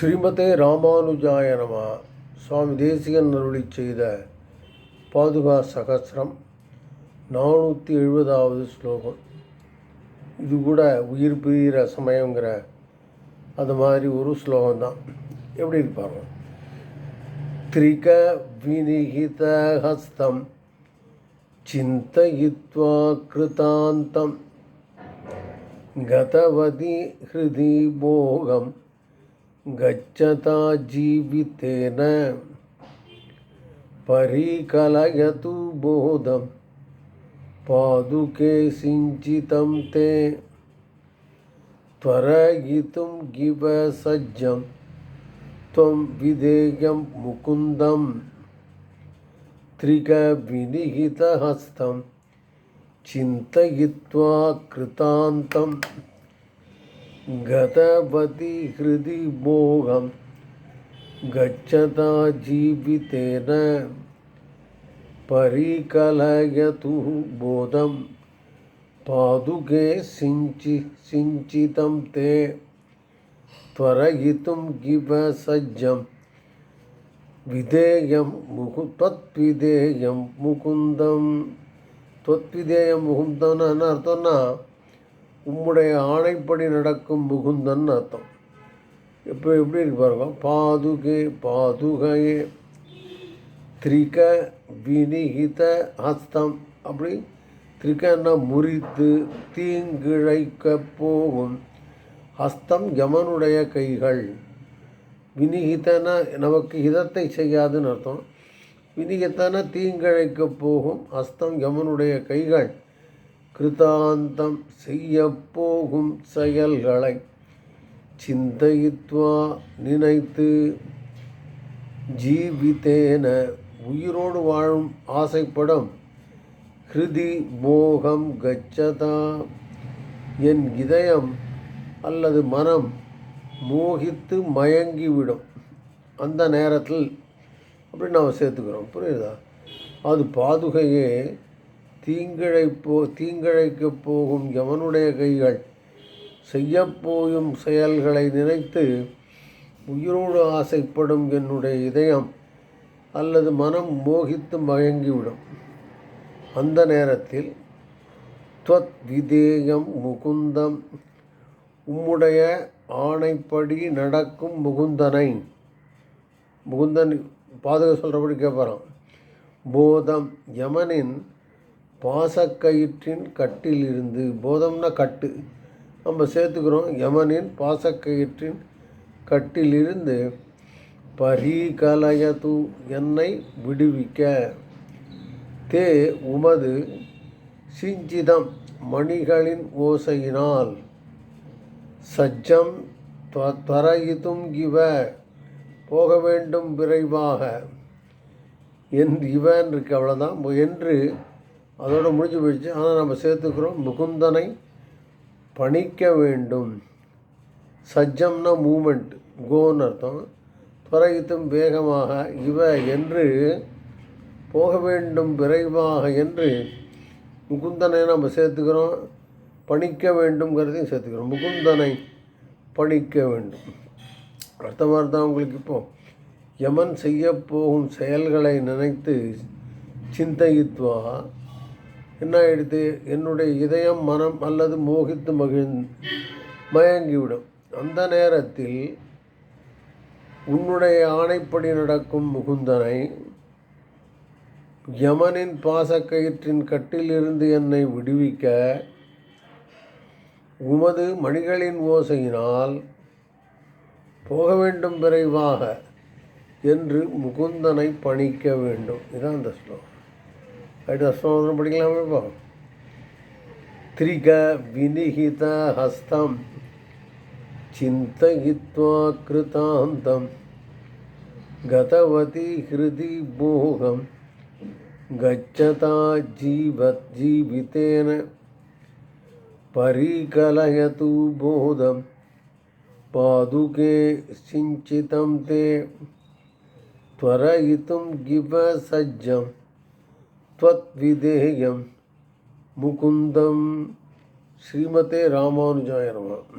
ஸ்ரீமதே ராமானுஜாயனமா சுவாமி தேசிகன் அருளி செய்த பாதுகா சகசிரம் நானூற்றி எழுபதாவது ஸ்லோகம். இது கூட உயிர் பிரிகிற சமயங்கிற அது மாதிரி ஒரு ஸ்லோகம் தான் எப்படி இருப்பாங்க திரிக வினிகித ஹஸ்தம் சிந்தயித்வா கிருதாந்தம். கதவதி ஹிருதி போகம் गच्छता जीवितेन परिकलयतु बोधं पादुके सिञ्चितं ते त्वरयितुं गिव सज्जं त्वं विधेयं मुकुन्दं त्रिकविनिहितहस्तं चिन्तयित्वा कृतान्तं गतवति हृदि मोहं गच्छता जीवितेन परिकलयतु बोधं। पादुके सिञ्चि, सिञ्चितं ते त्वरयितुं गिव सज्जं। विधेयं मुकु त्वत्विधेयं मुकुन्दं। त्वत्विधेयं मुकुन्दन अर्थना உம்முடைய ஆணைப்படி நடக்கும் முகுந்தன்னு அர்த்தம். இப்போ எப்படி இருக்கு பாருங்க. பாதுகே பாதுகையே திரிக வினிகித ஹஸ்தம். அப்படி திரிகன்னா முறித்து தீங்கிழைக்க போகும். ஹஸ்தம் யமனுடைய கைகள். வினிகிதன நமக்கு ஹிதத்தை செய்யாதுன்னு அர்த்தம். வினிகித்தன தீங்கிழைக்க போகும். ஹஸ்தம் யமனுடைய கைகள். கிருதாந்தம் செய்யப்போகும் செயல்களை சிந்தயித்வா நினைத்து ஜீவித்தேன உயிரோடு வாழும் ஆசைப்படும் ஹிருதி மோகம் கச்சதா. என் இதயம் அல்லது மனம் மோகித்து மயங்கிவிடும். அந்த நேரத்தில் அப்படி நாம் சேர்த்துக்கிறோம். புரியுதா? அது பாதுகையே தீங்கிழைப்போ தீங்கிழைக்கு போகும் எவனுடைய கைகள்? செய்யப்போயும் செயல்களை நினைத்து உயிரோடு ஆசைப்படும் என்னுடைய இதயம் அல்லது மனம் மோகித்து மயங்கிவிடும். அந்த நேரத்தில் துவத் விதேயம் முகுந்தம். உம்முடைய ஆணைப்படி நடக்கும் முகுந்தனை. முகுந்தன் பாதுகா சொல்கிறபடி கேட்பறான் போதம் யமனின் பாசக்கயிற்றின் கட்டில் இருந்து போதம்னா கட்டு நம்ம சேர்த்துக்கிறோம் யமனின் பாசக்கயிற்றின் கட்டிலிருந்து பரிகலயது என்னை விடுவிக்க. தே உமது சிஞ்சிதம் மணிகளின் ஓசையினால் சஜ்ஜம் துவரயித்தும் இவ போக வேண்டும் விரைவாக. என் இவன் இருக்கு அவ்வளோதான் என்று அதோடு முடிஞ்சு போயிடுச்சு. ஆனால் நம்ம சேர்த்துக்கிறோம் முகுந்தனை பணிக்க வேண்டும். சஜ்ஜம்னா மூமெண்ட் கோன்னு அர்த்தம். துவரகித்தும் வேகமாக இவ என்று போக வேண்டும் விரைவாக என்று முகுந்தனை நம்ம சேர்த்துக்கிறோம். பணிக்க வேண்டும்ங்கிறதையும் சேர்த்துக்கிறோம். முகுந்தனை பணிக்க வேண்டும். அர்த்தமாக இருந்தால் உங்களுக்கு இப்போது யமன் செய்ய போகும் செயல்களை நினைத்து சிந்தையித்வா? என்ன ஆயிடுது என்னுடைய இதயம் மனம் அல்லது மோகித்து மகிழ் மயங்கிவிடும். அந்த நேரத்தில் உன்னுடைய ஆணைப்படி நடக்கும் முகுந்தனை யமனின் பாசக்கயிற்றின் கட்டிலிருந்து என்னை விடுவிக்க உமது மணிகளின் ஓசையினால் போக வேண்டும் விரைவாக என்று முகுந்தனை பணிக்க வேண்டும். இதான் அந்த ஸ்லோகம். அடுத்த ஸ்லோகம் படிக்கலாமே இப்போ திரிக வினிகித ஹஸ்தம் சிந்தயித்வா கிருதாந்தம் கதவதி ஹிருதி மோகம் गच्छता जीवत् जीवितेन परिकलयतु बोधं पादुके सिञ्चितं ते त्वरयितुं गिव सज्जं त्वत्विधेयं मुकुन्दं श्रीमते रामानुजाय नमः।